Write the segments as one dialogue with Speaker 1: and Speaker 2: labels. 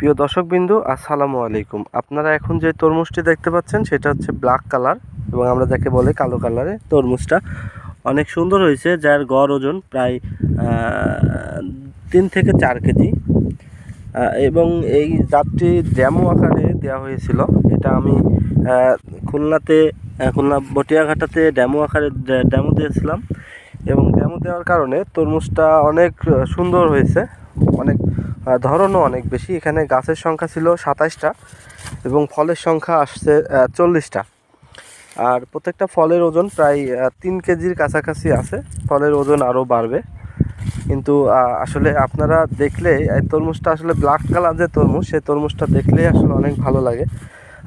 Speaker 1: প্রিয় দর্শকবিন্দু, আসসালামু আলাইকুম। আপনারা এখন যে তরমুজটি দেখতে পাচ্ছেন, সেটা হচ্ছে ব্ল্যাক কালার এবং আমরা যাকে বলে কালো কালারে তরমুজটা। অনেক সুন্দর হয়েছে, যার গড় ওজন প্রায় তিন থেকে চার কেজি। এবং এই জাতটি ড্যামো আকারে দেওয়া হয়েছিল। এটা আমি খুলনাতে খুলনা বটিয়াঘাটাতে ড্যামো আকারে ড্যামো দিয়েছিলাম। এবং ড্যামো দেওয়ার কারণে তরমুজটা অনেক সুন্দর হয়েছে, অনেক ধরনও অনেক বেশি। এখানে গাছের সংখ্যা ছিল সাতাইশটা এবং ফলের সংখ্যা আসছে চল্লিশটা। আর প্রত্যেকটা ফলের ওজন প্রায় তিন কেজির কাছাকাছি আছে। ফলের ওজন আরও বাড়বে। কিন্তু আসলে আপনারা দেখলে, এই তরমুজটা আসলে ব্ল্যাক কালার যে তরমুজ সেই তরমুজটা দেখলেই আসলে অনেক ভালো লাগে।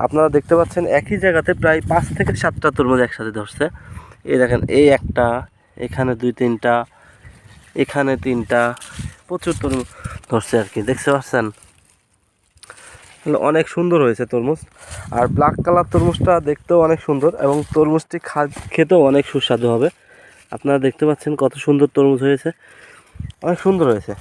Speaker 1: আপনারা দেখতে পাচ্ছেন একই জায়গাতে প্রায় পাঁচ থেকে সাতটা তরমুজ একসাথে ধরছে। এই দেখেন, এই একটা, এখানে দুই তিনটা, এখানে তিনটা প্রচুর তরমুজ ধরছে আর কি দেখতে পাচ্ছেন? তাহলে অনেক সুন্দর হয়েছে তরমুজ। আর ব্ল্যাক কালার তরমুজটা দেখতেও অনেক সুন্দর এবং তরমুজটি খা- খেতেও অনেক সুস্বাদু হবে। আপনারা দেখতে পাচ্ছেন কত সুন্দর তরমুজ হয়েছে। অনেক সুন্দর হয়েছে।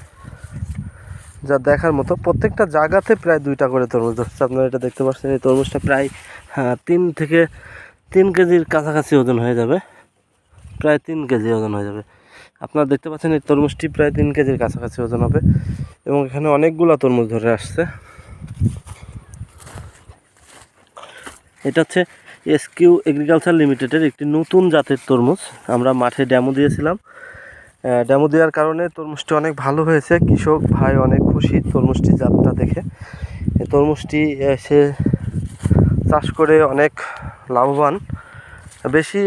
Speaker 1: যা দেখার মতো প্রত্যেকটা জায়গাতে প্রায় দুইটা করে তরমুজ ধরছে। আপনারা এটা দেখতে পাচ্ছেন এই তরমুজটা প্রায় হ্যাঁ, তিন থেকে তিন কেজির কাছাকাছি ওজন হয়ে যাবে। প্রায় তিন কেজি ওজন হয়ে যাবে। আপনারা দেখতে পাচ্ছেন এই তরমুজটি প্রায় তিন কেজির কাছাকাছি ওজন হবে এবং এখানে অনেকগুলা তরমুজ ধরে আসছে। এটা হচ্ছে এসকিউ এগ্রিকালচার লিমিটেডের একটি নতুন জাতের তরমুজ। আমরা মাঠে ড্যামো দিয়েছিলাম। ড্যামো দেওয়ার কারণে তরমুজটি অনেক ভালো হয়েছে। কৃষক ভাই অনেক খুশি তরমুজটি জাতটা দেখে। তরমুজটি সে চাষ করে অনেক লাভবান। বেশি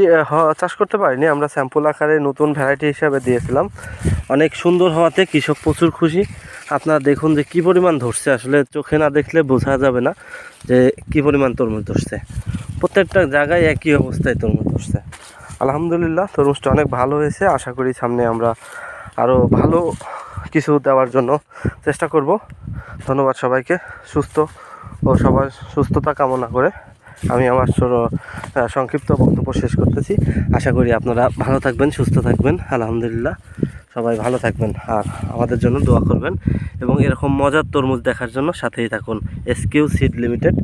Speaker 1: চাষ করতে পারিনি। আমরা স্যাম্পল আকারে নতুন ভ্যারাইটি হিসাবে দিয়েছিলাম। অনেক সুন্দর হওয়াতে কৃষক প্রচুর খুশি। আপনারা দেখুন যে কী পরিমাণ ধরছে। আসলে চোখে না দেখলে বোঝা যাবে না যে কী পরিমাণ তরমুজ ধরছে। প্রত্যেকটা জায়গায় একই অবস্থায় তরমুজ ধরছে। আলহামদুলিল্লাহ, তরমুজটা অনেক ভালো হয়েছে। আশা করি সামনে আমরা আরও ভালো কিছু দেওয়ার জন্য চেষ্টা করব। ধন্যবাদ সবাইকে। সুস্থ ও সবার সুস্থতা কামনা করে। আমি আমার সর সংক্ষিপ্ত বক্তব্য শেষ করতেছি। আশা করি আপনারা ভালো থাকবেন, সুস্থ থাকবেন, আলহামদুলিল্লাহ। সবাই ভালো থাকবেন আর আমাদের জন্য দোয়া করবেন। এবং এরকম মজার তরমুজ দেখার জন্য সাথেই থাকুন এসকিউ সিড লিমিটেড।